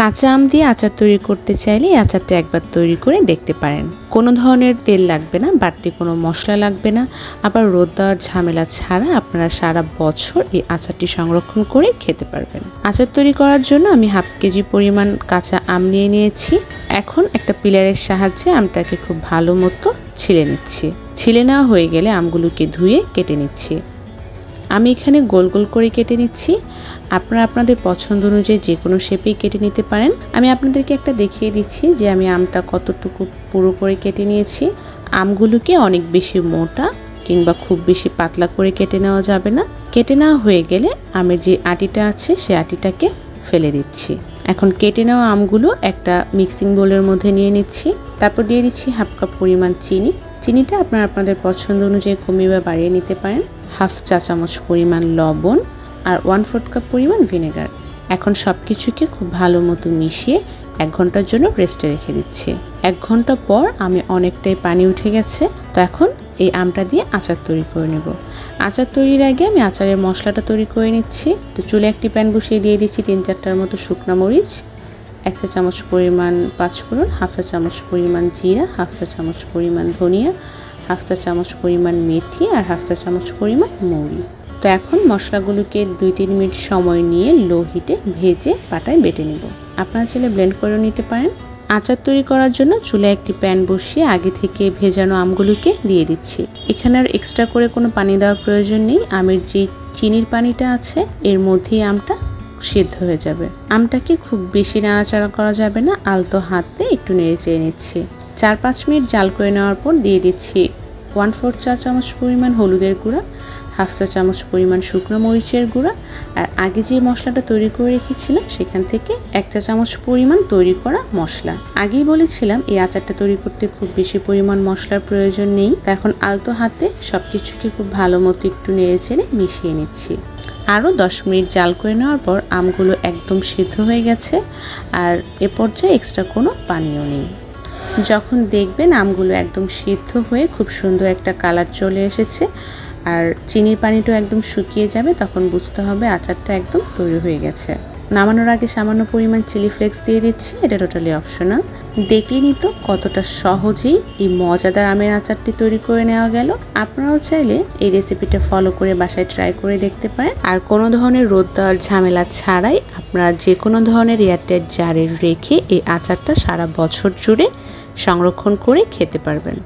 কাঁচা আম দিয়ে আচার তৈরি করতে চাইলে এই আচারটা একবার তৈরি করে দেখতে পারেন। কোনো ধরনের তেল লাগবে না, বাড়তি কোনো মশলা লাগবে না। আবার রোদ দেওয়ার ঝামেলা ছাড়া আপনারা সারা বছর এই আচারটি সংরক্ষণ করে খেতে পারবেন। আচার তৈরি করার জন্য আমি হাফ কেজি পরিমাণ কাঁচা আম নিয়ে নিয়েছি। এখন একটা পিলারের সাহায্যে আমটাকে খুব ভালো মতো ছিলে নিচ্ছি। ছিলে নেওয়া হয়ে গেলে আমগুলোকে ধুয়ে কেটে নিচ্ছি। আমি এখানে গোল গোল করে কেটে নিচ্ছি। আপনারা আপনাদের পছন্দ অনুযায়ী যে কোনো শেপেই কেটে নিতে পারেন। আমি আপনাদেরকে একটা দেখিয়ে দিচ্ছি যে আমি আমটা কতটুকু পুরো করে কেটে নিয়েছি। আমগুলোকে অনেক বেশি মোটা কিংবা খুব বেশি পাতলা করে কেটে নেওয়া যাবে না। কেটে নেওয়া হয়ে গেলে আমের যে আটিটা আছে সে আটিটাকে ফেলে দিচ্ছি। এখন কেটে নেওয়া আমগুলো একটা মিক্সিং বোলের মধ্যে নিয়ে নিচ্ছি। তারপর দিয়ে দিচ্ছি হাফ কাপ পরিমাণ চিনি। চিনিটা আপনারা আপনাদের পছন্দ অনুযায়ী কমিয়ে বা বাড়িয়ে নিতে পারেন। হাফ চা চামচ পরিমাণ লবণ আর ওয়ান ফোর্থ কাপ পরিমাণ ভিনেগার এখন সব কিছুকে খুব ভালো মতো মিশিয়ে এক ঘণ্টার জন্য রেস্টে রেখে দিচ্ছি। এক ঘণ্টা পর আমি অনেকটাই পানি উঠে গেছে। তো এখন এই আমটা দিয়ে আচার তৈরি করে নেব। আচার তৈরির আগে আমি আচারের মশলাটা তৈরি করে নিচ্ছি। তো চুলে একটি প্যান বসিয়ে দিয়ে দিচ্ছি তিন চারটার মতো শুকনো মরিচ, এক চা চামচ পরিমাণ পাঁচফোড়ন, হাফ চা চামচ পরিমাণ জিরা, হাফ চা চামচ পরিমাণ ধনিয়া, হাফ চা চামচ পরিমাণ মেথি আর হাফ চা চামচ পরিমাণ মৌরি। তো এখন মশলাগুলোকে দুই তিন মিনিট সময় নিয়ে লো হিটে ভেজে পাটায় বেটে নেব। আপনারা চাইলে ব্লেন্ড করে নিতে পারেন। আচার তৈরি করার জন্য চুলে একটি প্যান বসিয়ে আগে থেকে ভেজানো আমগুলোকে দিয়ে দিচ্ছি। এখানে আর এক্সট্রা করে কোনো পানি দেওয়ার প্রয়োজন নেই। আমের যে চিনির পানিটা আছে, এর মধ্যেই আমটা সিদ্ধ হয়ে যাবে। আমটাকে খুব বেশি নাড়াচাড়া করা যাবে না, আলতো হাতে একটু নেড়ে চেয়ে নিচ্ছি। চার পাঁচ মিনিট জাল করে নেওয়ার পর দিয়ে দিচ্ছি ওয়ান ফোর চা চামচ পরিমাণ হলুদের গুঁড়া। হাফ চা চামচ পরিমাণ শুকনো মরিচের গুঁড়া, আর আগে যে মশলাটা তৈরি করে রেখেছিলাম, সেখান থেকে এক চা চামচ পরিমাণ তৈরি করা মশলা। আগেই বলেছিলাম, এই আচারটা তৈরি করতে খুব বেশি পরিমাণ মশলার প্রয়োজন নেই। তা এখন আলতো হাতে সব কিছুকে খুব ভালো মতো একটু নেড়ে চেড়ে মিশিয়ে নিচ্ছি। আরও দশ মিনিট জাল করে নেওয়ার পর আমগুলো একদম সিদ্ধ হয়ে গেছে, আর এ পর্যায়ে এক্সট্রা কোনো পানিও নেই। যখন দেখবেন আমগুলো একদম সিদ্ধ হয়ে খুব সুন্দর একটা কালার চলে এসেছে আর চিনির পানিটাও একদম শুকিয়ে যাবে, তখন বুঝতে হবে আচারটা একদম তৈরি হয়ে গেছে। নামানোর আগে সামান্য পরিমাণ চিলি ফ্লেক্স দিয়ে দিচ্ছি, এটা টোটালি অপশনাল দেখলেই নিত কতটা সহজেই এই মজাদার আমের আচারটি তৈরি করে নেওয়া গেল। আপনারাও চাইলে এই রেসিপিটা ফলো করে বাসায় ট্রাই করে দেখতে পারেন। আর কোনো ধরনের রোদ দেওয়ার ঝামেলা ছাড়াই আপনারা যে কোনো ধরনের এয়ারটাইট জারে রেখে এই আচারটা সারা বছর জুড়ে সংরক্ষণ করে খেতে পারবেন।